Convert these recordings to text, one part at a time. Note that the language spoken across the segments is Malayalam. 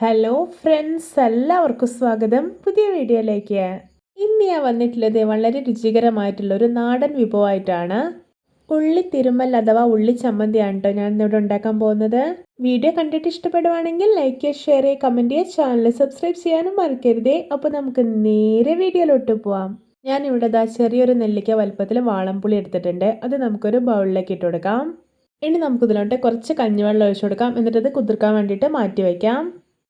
ഹലോ ഫ്രണ്ട്സ് എല്ലാവർക്കും സ്വാഗതം. പുതിയ വീഡിയോയിലേക്ക്. ഇന്ന് ഞാൻ വന്നിട്ടുള്ളത് വളരെ രുചികരമായിട്ടുള്ള ഒരു നാടൻ വിഭവമായിട്ടാണ്. ഉള്ളി തിരുമൽ അഥവാ ഉള്ളി ചമ്മന്തിയാണ് കേട്ടോ ഞാൻ ഇന്നിവിടെ ഉണ്ടാക്കാൻ പോകുന്നത്. വീഡിയോ കണ്ടിട്ട് ഇഷ്ടപ്പെടുവാണെങ്കിൽ ലൈക്ക് ചെയ്യുക ഷെയർ ചെയ്യുക കമന്റ് ചെയ്യുക ചാനൽ സബ്സ്ക്രൈബ് ചെയ്യാനും മറക്കരുതേ. അപ്പോൾ നമുക്ക് നേരെ വീഡിയോയിലോട്ട് പോവാം. ഞാൻ ഇവിടെ ദാ ചെറിയൊരു നെല്ലിക്ക വലുപ്പത്തിൽ വാളംപുളി എടുത്തിട്ടുണ്ട്. അത് നമുക്കൊരു ബൗളിലേക്ക് ഇട്ട് കൊടുക്കാം. ഇനി നമുക്ക് ഇതിലോട്ട് കുറച്ച് കഞ്ഞിവെള്ളം ഒഴിച്ചു കൊടുക്കാം. എന്നിട്ട് അത് കുതിർക്കാൻ വേണ്ടിയിട്ട് മാറ്റി വയ്ക്കാം.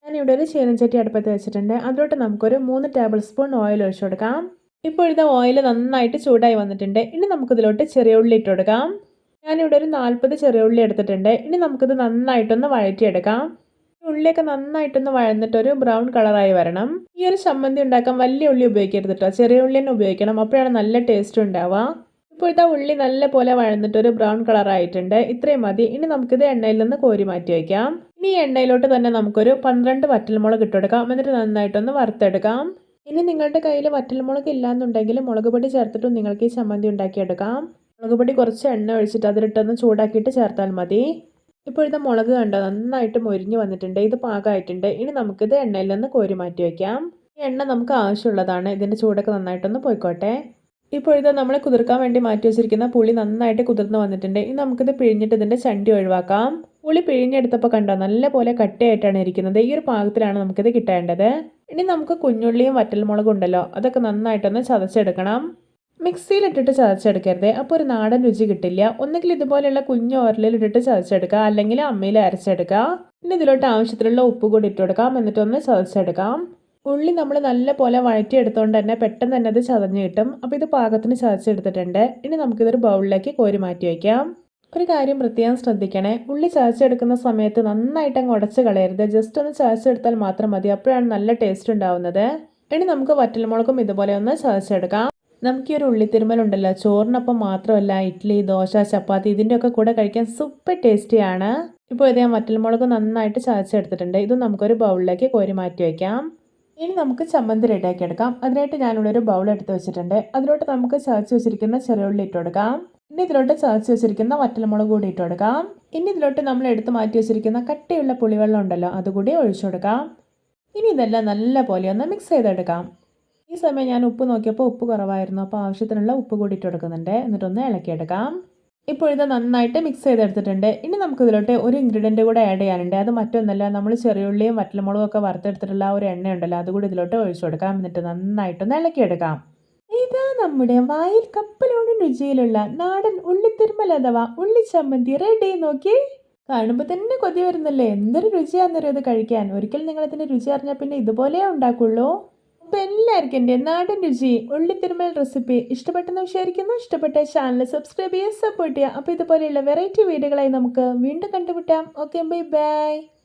ഞാനിവിടെ ഒരു ചീനച്ചട്ടി അടുപ്പത്ത് വെച്ചിട്ടുണ്ട്. അതിലോട്ട് നമുക്കൊരു മൂന്ന് ടേബിൾ സ്പൂൺ ഓയിൽ ഒഴിച്ചു കൊടുക്കാം. ഇപ്പോൾ ഇത് ഓയിൽ നന്നായിട്ട് ചൂടായി വന്നിട്ടുണ്ട്. ഇനി നമുക്കിതിലോട്ട് ചെറിയ ഉള്ളി ഇട്ട് കൊടുക്കാം. ഞാനിവിടെ ഒരു നാൽപ്പത് ചെറിയ ഉള്ളി എടുത്തിട്ടുണ്ട്. ഇനി നമുക്കിത് നന്നായിട്ടൊന്ന് വഴറ്റിയെടുക്കാം. ഉള്ളിയൊക്കെ നന്നായിട്ടൊന്ന് വഴന്നിട്ട് ഒരു ബ്രൗൺ കളറായി വരണം. ഈ ഒരു ചമ്മന്തി ഉണ്ടാക്കാൻ വലിയ ഉള്ളി ഉപയോഗിക്കരുത് കേട്ടോ ചെറിയ ഉള്ളി തന്നെ ഉപയോഗിക്കണം. അപ്പോഴാണ് നല്ല ടേസ്റ്റ് ഉണ്ടാവുക. ഇപ്പോഴത്തെ ഉള്ളി നല്ല പോലെ വഴന്നിട്ട് ഒരു ബ്രൗൺ കളറായിട്ടുണ്ട് ഇത്രയും മതി. ഇനി നമുക്കിത് എണ്ണയിൽ നിന്ന് കോരി മാറ്റി വയ്ക്കാം ഇനി എണ്ണയിലോട്ട് തന്നെ നമുക്കൊരു പന്ത്രണ്ട് വറ്റൽമുളക് ഇട്ടെടുക്കാം എന്നിട്ട് നന്നായിട്ടൊന്ന് വറുത്തെടുക്കാം. ഇനി നിങ്ങളുടെ കയ്യിൽ വറ്റൽമുളക് ഇല്ലാന്നുണ്ടെങ്കിൽ മുളക് പൊടി ചേർത്തിട്ടും നിങ്ങൾക്ക് ഈ ചമ്മന്തി ഉണ്ടാക്കിയെടുക്കാം. മുളക് പൊടി കുറച്ച് എണ്ണ ഒഴിച്ചിട്ട് അതിലിട്ടൊന്ന് ചൂടാക്കിയിട്ട് ചേർത്താൽ മതി. ഇപ്പോഴത്തെ മുളക് കണ്ടോ നന്നായിട്ട് മൊരിഞ്ഞ് വന്നിട്ടുണ്ട്. ഇത് പാകമായിട്ടുണ്ട്. ഇനി നമുക്കിത് എണ്ണയിൽ നിന്ന് കോരി മാറ്റി വയ്ക്കാം. ഈ എണ്ണ നമുക്ക് ആവശ്യമുള്ളതാണ്. ഇതിന്റെ ചൂടൊക്കെ നന്നായിട്ടൊന്ന് പോയിക്കോട്ടെ. ഇപ്പോഴത്തെ നമ്മൾ കുതിർക്കാൻ വേണ്ടി മാറ്റി വെച്ചിരിക്കുന്ന പുളി നന്നായിട്ട് കുതിർന്ന് വന്നിട്ടുണ്ട്. ഇനി നമുക്കിത് പിഴിഞ്ഞിട്ട് ഇതിന്റെ ചണ്ടി ഒഴിവാക്കാം. പുളി പിഴിഞ്ഞെടുത്തപ്പോൾ കണ്ടോ? നല്ല പോലെ കട്ടിയായിട്ടാണ് ഇരിക്കുന്നത്. ഈ ഒരു പാകത്തിലാണ് നമുക്കിത് കിട്ടേണ്ടത്. ഇനി നമുക്ക് കുഞ്ഞുള്ളിയും വറ്റൽമുളകും ഉണ്ടല്ലോ അതൊക്കെ നന്നായിട്ടൊന്ന് ചതച്ചെടുക്കണം. മിക്സിയിലിട്ടിട്ട് ചതച്ചെടുക്കരുത്. അപ്പോൾ ഒരു നാടൻ രുചി കിട്ടില്ല. ഒന്നുകിൽ ഇതുപോലെയുള്ള കുഞ്ഞു ഓരലിലിട്ടിട്ട് ചതച്ചെടുക്കുക അല്ലെങ്കിൽ അമ്മയിൽ അരച്ചെടുക്കുക. ഇനി ഇതിലോട്ട് ആവശ്യത്തിലുള്ള ഉപ്പ് കൂടി ഇട്ട് കൊടുക്കാം. എന്നിട്ടൊന്ന് ചതച്ചെടുക്കാം. ഉള്ളി നമ്മൾ നല്ല പോലെ വഴറ്റിയെടുത്തുകൊണ്ട് തന്നെ പെട്ടെന്ന് തന്നെ അത് ചതഞ്ഞ് കിട്ടും. അപ്പോൾ ഇത് പാകത്തിന് ചതച്ചെടുത്തിട്ടുണ്ട്. ഇനി നമുക്കിതൊരു ബൗളിലേക്ക് കോരി മാറ്റി വയ്ക്കാം. ഒരു കാര്യം പ്രത്യേകം ശ്രദ്ധിക്കണേ. ഉള്ളി ചതച്ചെടുക്കുന്ന സമയത്ത് നന്നായിട്ട് അങ്ങ് ഉടച്ച് കളയരുത്. ജസ്റ്റ് ഒന്ന് ചതച്ചെടുത്താൽ മാത്രം മതി. അപ്പോഴാണ് നല്ല ടേസ്റ്റ് ഉണ്ടാവുന്നത്. ഇനി നമുക്ക് വറ്റൽമുളകും ഇതുപോലെ ഒന്ന് ചതച്ചെടുക്കാം. നമുക്ക് ഈ ഒരു ഉള്ളിത്തിരുമലുണ്ടല്ലോ ചോറിനൊപ്പം മാത്രമല്ല ഇഡ്ഡലി ദോശ ചപ്പാത്തി ഇതിന്റെയൊക്കെ കൂടെ കഴിക്കാൻ സൂപ്പർ ടേസ്റ്റിയാണ് ഇപ്പോൾ ഇത് ഞാൻ വറ്റൽമുളക് നന്നായിട്ട് ചതച്ചെടുത്തിട്ടുണ്ട്. ഇത് നമുക്കൊരു ബൗളിലേക്ക് കോരി മാറ്റി വയ്ക്കാം ഇനി നമുക്ക് ചമ്മന്തി റെഡിയാക്കി എടുക്കാം. അതിനായിട്ട് ഞാനിവിടെ ഒരു ബൗൾ എടുത്ത് വെച്ചിട്ടുണ്ട്. അതിലോട്ട് നമുക്ക് ചതച്ച് വെച്ചിരിക്കുന്ന ചെറിയ ഉള്ളി കൊടുക്കാം. ഇനി ഇതിലോട്ട് ചതച്ച് വെച്ചിരിക്കുന്ന വറ്റൽമുളക് കൂടി ഇട്ട് കൊടുക്കാം. ഇനി ഇതിലോട്ട് നമ്മൾ എടുത്ത് മാറ്റി വെച്ചിരിക്കുന്ന കട്ടിയുള്ള പുളിവെള്ളം ഉണ്ടല്ലോ അതുകൂടി ഒഴിച്ചു കൊടുക്കാം. ഇനി ഇതെല്ലാം നല്ല പോലെ ഒന്ന് മിക്സ് ചെയ്തെടുക്കാം. ഈ സമയം ഞാൻ ഉപ്പ് നോക്കിയപ്പോൾ ഉപ്പ് കുറവായിരുന്നു അപ്പോൾ ആവശ്യത്തിനുള്ള ഉപ്പ് കൂടി ഇട്ട് കൊടുക്കുന്നുണ്ട്. എന്നിട്ടൊന്ന് ഇളക്കിയെടുക്കാം. ഇപ്പോൾ ഇത് നന്നായിട്ട് മിക്സ് ചെയ്തെടുത്തിട്ടുണ്ട്. ഇനി നമുക്ക് ഇതിലോട്ട് ഒരു ഇൻഗ്രീഡിയന്റ് കൂടെ ആഡ് ചെയ്യാനുണ്ട്. അത് മറ്റൊന്നല്ല നമ്മൾ ചെറിയുള്ളിയും വറ്റൽമുളകും ഒക്കെ വറുത്തെടുത്തിട്ടുള്ള ഒരു എണ്ണ ഉണ്ടല്ലോ അതുകൂടി ഇതിലോട്ട് ഒഴിച്ചു കൊടുക്കാം. എന്നിട്ട് നന്നായിട്ടൊന്ന് ഇളക്കിയെടുക്കാം. ഇതാ നമ്മുടെ വായിൽ കപ്പലോടും രുചിയിലുള്ള നാടൻ ഉള്ളിത്തിരുമൽ അഥവാ ഉള്ളിച്ചമ്മന്തി റെഡി നോക്കി. കാണുമ്പോൾ തന്നെ കൊതി വരുന്നല്ലേ? എന്തൊരു രുചിയാണെന്നറിയോ ഇത് കഴിക്കാൻ? ഒരിക്കൽ നിങ്ങൾ ഇതിന് രുചി അറിഞ്ഞാൽ പിന്നെ ഇതുപോലെ ഉണ്ടാക്കുള്ളൂ. അപ്പോൾ എല്ലാവർക്കും എന്റെ നാടൻ രുചി ഉള്ളിത്തിരുമൽ റെസിപ്പി ഇഷ്ടപ്പെട്ടെന്ന് വിചാരിക്കുന്നു. ഇഷ്ടപ്പെട്ട ചാനൽ സബ്സ്ക്രൈബ് ചെയ്യുക സപ്പോർട്ട് ചെയ്യുക. അപ്പോൾ ഇതുപോലെയുള്ള വെറൈറ്റി വീഡിയോകളായി നമുക്ക് വീണ്ടും കണ്ടുമുട്ടാം. Okay bye bye